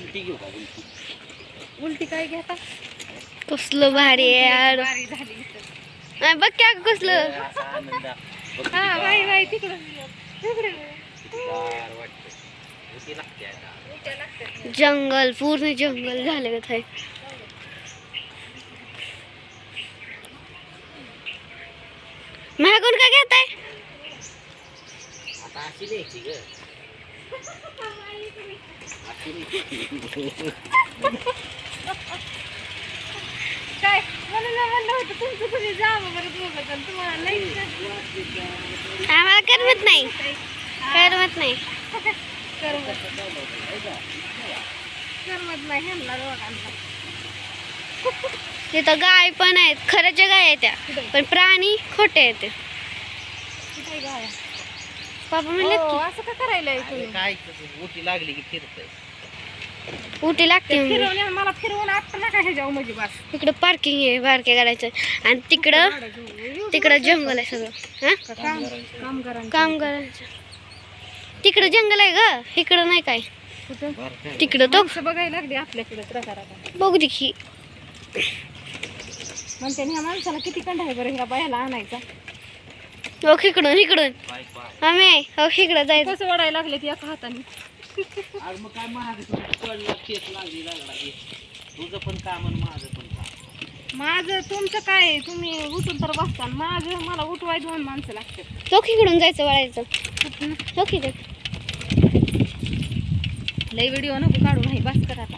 उलटी घेऊ का उलटी उलटी काय घेता कसलं भारी आहे यार बारी झाली इथं. नाही, बघ क्या कसलं असा आनंद बघ हा किती बाई बाई तिकडं तिकडे गार वाटतं. उलटी लागते आता. उलट्या लागतात. जंगल पूर्ण जंगल झालं का थाय मागून का घेताय काय? म्हणलं होतं तुमचं बरं दोघं तुम्हाला आम्हाला करमत नाही. करमत नाही. करमत. करमत नाही ह्यांना दोघांना. तिथं गाय पण आहेत. खरंच्या गाय आहेत त्या. पण प्राणी खोटे आहेत गाया? पापा म्हणले हो, असं का करायला अरे तुम्ही? काय तसं उलटी लागली की फिरतय. की उटी लागते म्हणून. मला फिरवून आता नका हे जाऊ म्हणजे बस. इकडं पार्किंग आहे बारक्या गाड्याचं आणि तिकडं तिकडं जंगल आहे सगळं. हा? काम कामगारांचं? कामगारांचं. तिकडं जंगल आहे ग. इकडं नाही काय. कुठं? तिकडं तो माणसं बघायला लागली आपल्याकडे प्रकारात. बघू दे की. म्हणते ह्या माणसाला किती आहे बरं ह्या बायाला आणायचा. हो इकडून इकडून आम्ही हो इकडं जायचं. कसं ओढायला लागले ती एका हाताने? आज मग काय महाग पडलं केस लागली लागला. की. तुझं पण काम आणि माझं पण काम. माझं तुमचं काय? तुम्ही उठून तर बसता आणि माझं मला उठवाय दोन माणसं लागतात. हो इकडून जायचं वळायचं? हो इकडे लय व्हिडिओ नको काढू नाही बस कर आता.